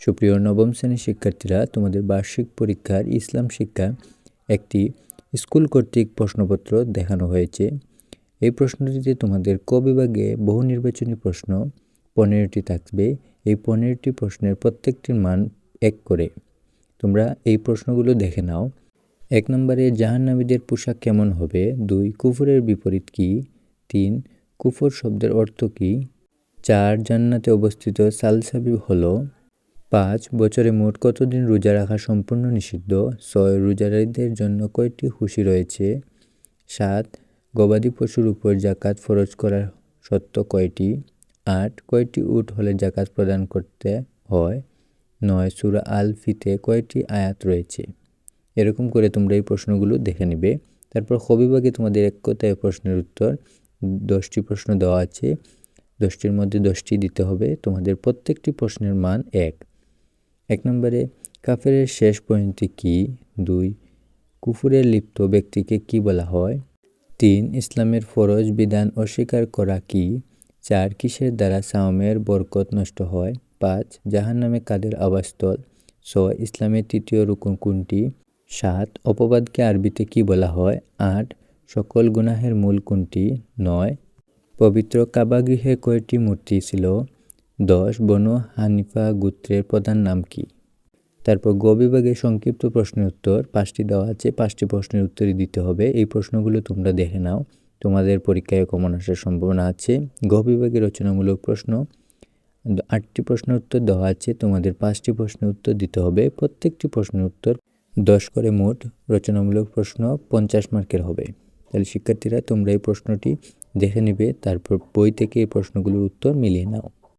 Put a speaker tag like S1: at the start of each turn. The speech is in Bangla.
S1: সুপ্রিয় নবম শ্রেণির শিক্ষার্থীরা, তোমাদের বার্ষিক পরীক্ষার ইসলাম শিক্ষা একটি স্কুল কর্তৃক প্রশ্নপত্র দেখানো হয়েছে। এই প্রশ্নটিতে তোমাদের ক বিভাগে বহু নির্বাচনী প্রশ্ন, পনেরোটি থাকবে। এই পনেরোটি প্রশ্নের প্রত্যেকটির মান এক করে। তোমরা এই প্রশ্নগুলো দেখে নাও। এক নম্বরে, জাহান্নামীদের পোশাক কেমন হবে? দুই, কুফুরের বিপরীত কী? তিন, কুফর শব্দের অর্থ কী? চার, জান্নাতে অবস্থিত সালসাবি হলো। পাঁচ বছরে মোট কতদিন রোজা রাখা সম্পূর্ণ নিষিদ্ধ? ছয় রোজাদারদের জন্য কয়টি হুঁশি রয়েছে? সাত গবাদি পশুর উপর জাকাত ফরজ করার সত্য কয়টি? আট কয়টি উট হলে জাকাত প্রদান করতে হয়? নয় সুরা আল ফিতে কয়টি আয়াত রয়েছে? এরকম করে তোমরা এই প্রশ্নগুলো দেখে নেবে। তারপর হবিভাগে তোমাদের এক কথায় প্রশ্নের উত্তর। দশটি প্রশ্ন দেওয়া আছে। দশটির মধ্যে দশটি দিতে হবে। তোমাদের প্রত্যেকটি প্রশ্নের মান এক। এক নম্বরে, কাফেরের শেষ পয়েন্টটি কি? দুই, কুফুরের লিপ্ত ব্যক্তিকে কি বলা হয়? তিন, ইসলামের ফরজ বিধান অস্বীকার করা কি? চার, কিসের দ্বারা সাওমের বরকত নষ্ট হয়? পাঁচ জাহান নামে কাদের আবাসস্থল? ছয়, ইসলামের তৃতীয় রুকুন কোনটি? সাত, অপবাদকে আরবিতে কি বলা হয়? আট, সকল গুনাহের মূল কোনটি? নয়, পবিত্র কাবাগৃহে কয়টি মূর্তি ছিল? দশ বনু হানিফা গোত্রের প্রধান নাম কি? তারপর গ বিভাগে সংক্ষিপ্ত প্রশ্নের উত্তর, পাঁচটি দেওয়া আছে, পাঁচটি প্রশ্নের উত্তরই দিতে হবে। এই প্রশ্নগুলো তোমরা দেখে নাও। তোমাদের পরীক্ষায় কমন আসার সম্ভাবনা আছে। গ বিভাগে রচনামূলক প্রশ্ন। আটটি প্রশ্নের উত্তর দেওয়া আছে। তোমাদের পাঁচটি প্রশ্নের উত্তর দিতে হবে। প্রত্যেকটি প্রশ্নের উত্তর দশ করে মোট রচনামূলক প্রশ্ন পঞ্চাশ মার্কের হবে। তাহলে শিক্ষার্থীরা তোমরা এই প্রশ্নটি দেখে নেবে। তারপর বই থেকে এই প্রশ্নগুলোর উত্তর মিলিয়ে নাও।